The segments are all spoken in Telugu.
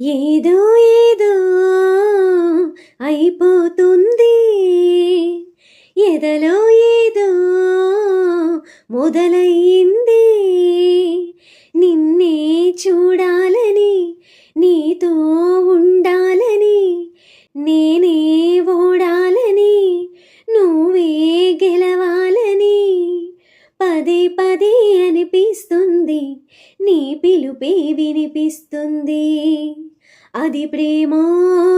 ఏదో ఏదో అయిపోతుంది. ఎదలో ఏదో మొదలయ్యింది నిన్నే చూడాలని నీతో ఉండాలని నేనే నీ పిలుపే వినిపిస్తుంది అది ప్రేమో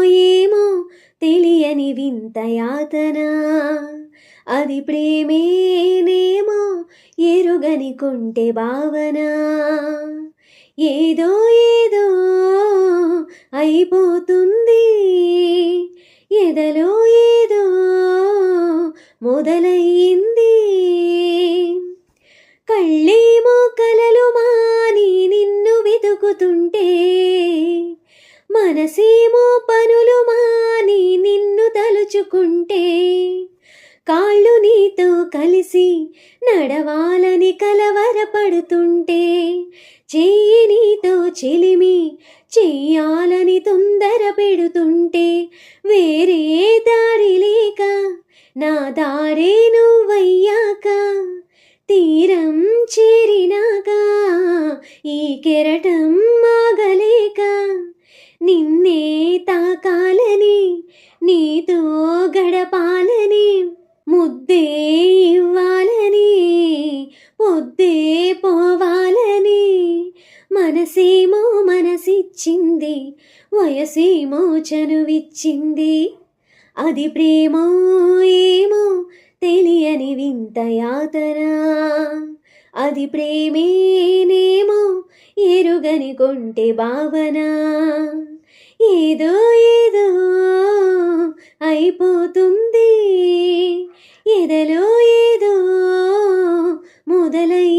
ఏమో తెలియని వింత యాతన అది ప్రేమేనేమో ఎరుగని కొంటే భావన. ఏదో ఏదో అయిపోతుంది. ఎదలో ఏదో మొదలయ్యింది. కళ్ళేమో కలలు మా వెతుకుతుంటే మనసేమో పనులు మాని నిన్ను తలుచుకుంటే కాళ్ళు నీతో కలిసి నడవాలని కలవరపడుతుంటే చెయ్యి నీతో చెలిమి చెయ్యాలని తొందర పెడుతుంటే వేరే దారి లేక నా దారే నువ్వయ్యాక తీరం చే ఈ కెరటం ఆగలేక నిన్నే తాకాలని నీతో గడపాలని ముద్దే ఇవ్వాలని పొద్దే పోవాలని. మనసేమో మనసిచ్చింది వయసేమో చనువిచ్చింది. అది ప్రేమో ఏమో తెలియని వింత యాతన. అది ప్రేమేనే ఎరుగని కొంటే భావన. ఏదో ఏదో అయిపోతుంది. ఎదలో ఏదో మొదలై